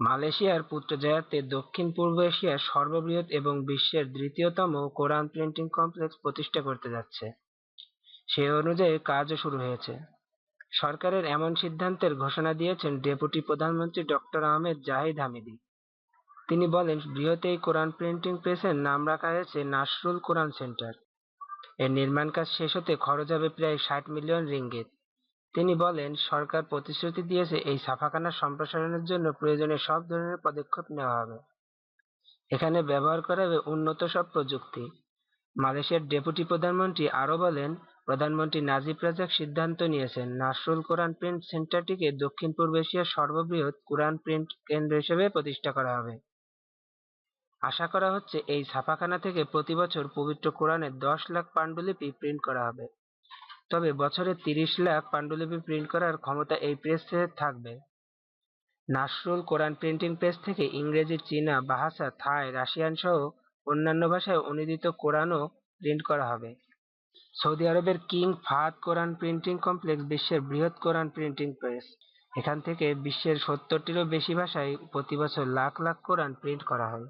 মালয়েশিয়ার পুত্র পুত্রজায়াতে দক্ষিণ-পূর্ব এশিয়ার সর্ববৃহৎ এবং বিশ্বের দ্বিতীয়তম কোরআন প্রিন্টিং কমপ্লেক্স প্রতিষ্ঠা করতে যাচ্ছে। সে অনুযায়ী কাজও শুরু হয়েছে। সরকারের এমন সিদ্ধান্তের ঘোষণা দিয়েছেন ডেপুটি প্রধানমন্ত্রী ডক্টর আহমেদ জাহিদ হামিদি। তিনি বলেন, বৃহৎ এই কোরআন প্রিন্টিং প্রেসের নাম রাখা হয়েছে নাসরুল কোরআন সেন্টার। এর নির্মাণ কাজ শেষ হতে খরচ হবে প্রায় ষাট মিলিয়ন রিঙ্গিত। তিনি বলেন, সরকার প্রতিশ্রুতি দিয়েছে এই ছাপাখানা সম্প্রসারণের জন্য প্রয়োজনীয় সব ধরনের পদক্ষেপ নেওয়া হবে। এখানে ব্যবহার করা হবে উন্নত সব প্রযুক্তি। মালয়েশিয়ার ডেপুটি প্রধানমন্ত্রী আরও বলেন, প্রধানমন্ত্রী নাজিব রাজাক সিদ্ধান্ত নিয়েছেন নাসরুল কোরআন প্রিন্ট সেন্টারটিকে দক্ষিণ-পূর্ব এশিয়ার সর্ববৃহৎ কোরআন প্রিন্ট কেন্দ্র হিসেবে প্রতিষ্ঠা করা হবে। আশা করা হচ্ছে এই ছাপাখানা থেকে প্রতি বছর পবিত্র কোরআনের দশ লাখ পাণ্ডুলিপি প্রিন্ট করা হবে। তবে বছরে তিরিশ লাখ পাণ্ডুলিপি প্রিন্ট করার ক্ষমতা এই প্রেসে থাকবে। নাসরুল কোরআন প্রিন্টিং প্রেস থেকে ইংরেজি, চীনা, বাহাসা, থাই, রাশিয়ান সহ অন্যান্য ভাষায় অনুদিত কোরআনও প্রিন্ট করা হবে। সৌদি আরবের king Fahad Quran printing complex বিশ্বের বৃহৎ কোরআন প্রিন্টিং প্রেস। এখান থেকে বিশ্বের সত্তরটিরও বেশি ভাষায় প্রতি বছর লাখ লাখ কোরআন প্রিন্ট করা হয়।